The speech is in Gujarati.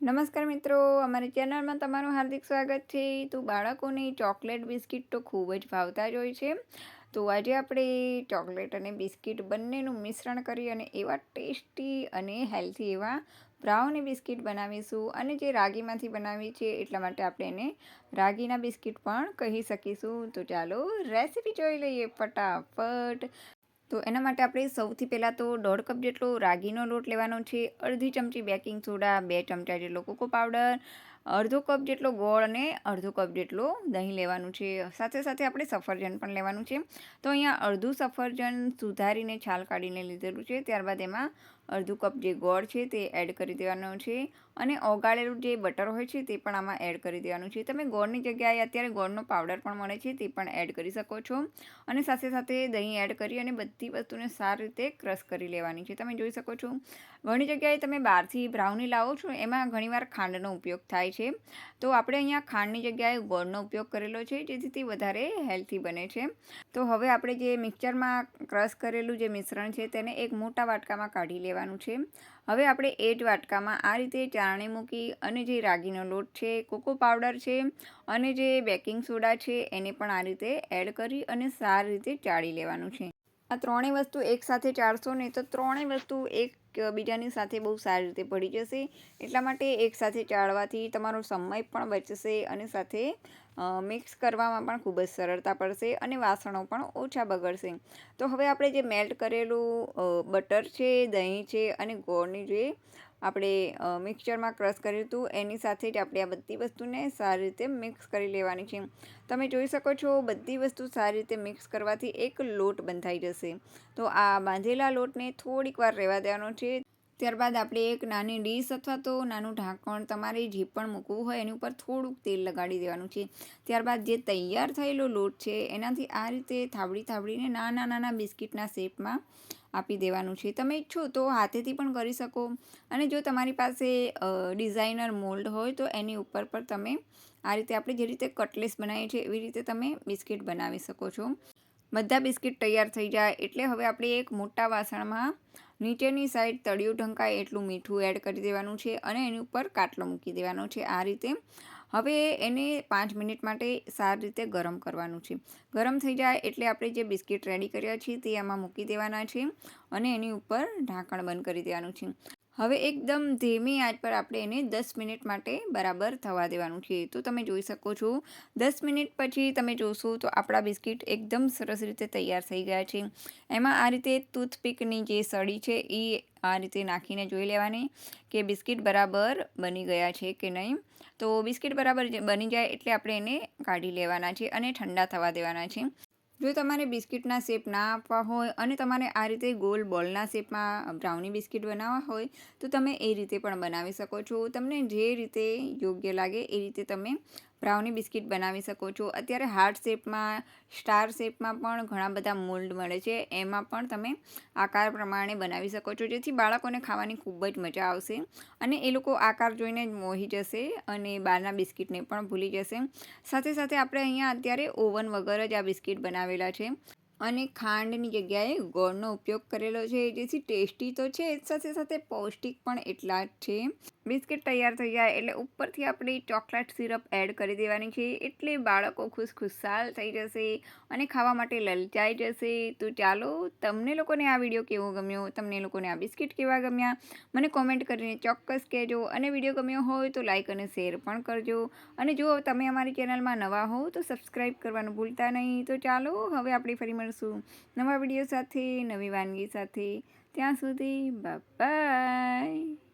નમસ્કાર મિત્રો, અમારી ચેનલમાં તમારું હાર્દિક સ્વાગત છે. તો બાળકોને ચોકલેટ બિસ્કિટ તો ખૂબ જ ભાવતા જ હોય છે. તો આજે આપણે ચોકલેટ અને બિસ્કિટ બંનેનું મિશ્રણ કરી અને એવા ટેસ્ટી અને હેલ્ધી એવા બ્રાઉની બિસ્કિટ બનાવીશું અને જે રાગીમાંથી બનાવી છે એટલા માટે આપણે એને રાગીના બિસ્કિટ પણ કહી શકીશું. તો ચાલો રેસીપી જોઈ લઈએ ફટાફટ. તો એના માટે આપણે સૌથી પહેલાં તો દોઢ કપ જેટલો રાગીનો લોટ લેવાનો છે, અડધી ચમચી બેકિંગ સોડા, બે ચમચા જેટલો કોકો પાવડર અડધો કપ જેટલો ગોળ અને અડધો કપ જેટલો દહીં લેવાનું છે. સાથે સાથે આપણે સફરજન પણ લેવાનું છે. તો અહીંયા અડધું સફરજન સુધારીને છાલ કાઢીને લીધેલું છે. ત્યારબાદ એમાં અડધું કપ જે ગોળ છે તે એડ કરી દેવાનો છે અને ઓગાળેલું જે બટર હોય છે તે પણ આમાં એડ કરી દેવાનું છે. તમે ગોળની જગ્યાએ અત્યારે ગોળનો પાવડર પણ મળે છે તે પણ એડ કરી શકો છો. અને સાથે સાથે દહીં એડ કરી અને બધી વસ્તુને સારી રીતે ક્રશ કરી લેવાની છે. તમે જોઈ શકો છો. ઘણી જગ્યાએ તમે બહારથી બ્રાઉની લાવો છો એમાં ઘણીવાર ખાંડનો ઉપયોગ થાય છે. તો આપણે અહીંયા ખાંડની જગ્યાએ ગોળનો ઉપયોગ કરેલો છે, જેથી તે વધારે હેલ્થી બને છે. તો હવે આપણે જે મિક્સરમાં ક્રશ કરેલું જે મિશ્રણ છે, તેને એક મોટા વાટકામાં કાઢી લેવાનું છે. હવે આપણે એ જ વાટકામાં આ રીતે ચારણી મૂકી અને જે રાગીનો લોટ છે, કોકો પાવડર છે અને જે બેકિંગ સોડા છે, એને પણ આ રીતે એડ કરી અને સારી રીતે ચાળી લેવાનું છે. આ ત્રણેય વસ્તુ એકસાથે ચાળશો ને તો ત્રણેય વસ્તુ એક બીજાની સાથે બહુ સારી રીતે પડી જશે. એટલા માટે એકસાથે ચાળવાથી તમારો સમય પણ બચશે અને સાથે મિક્સ કરવામાં પણ ખૂબ જ સરળતા પડશે અને વાસણો પણ ઓછા બગડશે. તો હવે આપણે જે મેલ્ટ કરેલું બટર છે, દહીં છે અને ગોળની જે આપણે મિક્સચરમાં ક્રશ કર્યું હતું, એની સાથે જ આપણે આ બધી વસ્તુને સારી રીતે મિક્સ કરી લેવાની છે. તમે જોઈ શકો છો બધી વસ્તુ સારી રીતે મિક્સ કરવાથી એક લોટ બંધાઈ જશે. તો આ બાંધેલા લોટને થોડીક વાર રહેવા દેવાનો છે. ત્યારબાદ આપણે એક નાની ડીશ અથવા તો નાનું ઢાંકણ તમારે જે પણ મૂકવું હોય એની ઉપર થોડુંક તેલ લગાડી દેવાનું છે. ત્યારબાદ જે તૈયાર થયેલો લોટ છે, એનાથી આ રીતે થાબડી થાબડીને નાના નાના બિસ્કિટના શેપમાં આપી દેવાનું છે. તમે ઈચ્છો તો હાથેથી પણ કરી શકો. અને જો તમારી પાસે ડિઝાઇનર મોલ્ડ હોય તો એની ઉપર પર તમે આ રીતે આપણે જે રીતે કટલેસ બનાવીએ છીએ એવી રીતે તમે બિસ્કિટ બનાવી શકો છો. બધા બિસ્કિટ તૈયાર થઈ જાય એટલે હવે આપણે એક મોટા વાસણમાં નીચેની સાઈડ તળિયું ઢંકાય એટલું મીઠું એડ કરી દેવાનું છે અને એની ઉપર કાટલો મૂકી દેવાનો છે આ રીતે. હવે એને પાંચ મિનિટ માટે સારી રીતે ગરમ કરવાનું છે. ગરમ થઈ જાય એટલે આપણે જે બિસ્કિટ રેડી કર્યા છીએ તે આમાં મૂકી દેવાના છે અને એની ઉપર ઢાંકણ બંધ કરી દેવાનું છે. હવે એકદમ ધીમી આંચ પર આપણે એને દસ મિનિટ માટે બરાબર થવા દેવાનું છે. તો તમે જોઈ શકો છો, દસ મિનિટ પછી તમે જોશો તો આપણા બિસ્કિટ એકદમ સરસ રીતે તૈયાર થઈ ગયા છે. એમાં આ રીતે ટૂથપીકની જે સળી છે એ આ રીતે નાખીને જોઈ લેવાની કે બિસ્કિટ બરાબર બની ગયા છે કે નહીં. તો બિસ્કિટ બરાબર બની જાય એટલે આપણે એને કાઢી લેવાના છે અને ઠંડા થવા દેવાના છે. જો તમારે બિસ્કિટના શેપ ના આપવા હોય અને તમારે આ રીતે ગોલ બોલના શેપમાં બ્રાઉની બિસ્કિટ બનાવવા હોય, તો તમે એ રીતે પણ બનાવી શકો છો. તમને જે રીતે યોગ્ય લાગે એ રીતે તમે બ્રાઉની બિસ્કિટ બનાવી શકો છો. અત્યારે હાર્ટ શેપમાં, સ્ટાર શેપમાં પણ ઘણા બધા મોલ્ડ મળે છે. એમાં પણ તમે આકાર પ્રમાણે બનાવી શકો છો. જેથી બાળકોને ખાવાની ખૂબ જ મજા આવશે. અને એ લોકો આકાર જોઈને જ મોહી જશે અને બહારના બિસ્કિટને પણ ભૂલી જશે. સાથે સાથે આપણે અહીંયા અત્યારે ઓવન વગર જ આ બિસ્કિટ બનાવેલા છે. અને ખાંડની જગ્યાએ ગોળનો ઉપયોગ કરેલો છે. જેથી ટેસ્ટી તો છે, સાથે સાથે પૌષ્ટિક પણ એટલા જ છે. બિસ્કિટ તૈયાર થઈ જાય એટલે ઉપરથી આપણે ચોકલેટ સિરપ એડ કરી દેવાની છે. એટલે બાળકો ખુશ ખુશાલ થઈ જશે અને ખાવા માટે લલચાઈ જશે. તો ચાલો, તમને લોકોને આ વીડિયો કેવો ગમ્યો? તમને લોકોને આ બિસ્કિટ કેવા ગમ્યા? મને કોમેન્ટ કરીને ચોક્કસ કહેજો. અને વીડિયો ગમ્યો હોય તો લાઇક અને શેર પણ કરજો. અને જો તમે અમારી ચેનલમાં નવા હો તો સબસ્ક્રાઈબ કરવાનું ભૂલતા નહીં. તો ચાલો, હવે આપણે ફરી મળશું નવા વીડિયો સાથે, નવી વાનગી સાથે. ત્યાં સુધી બાય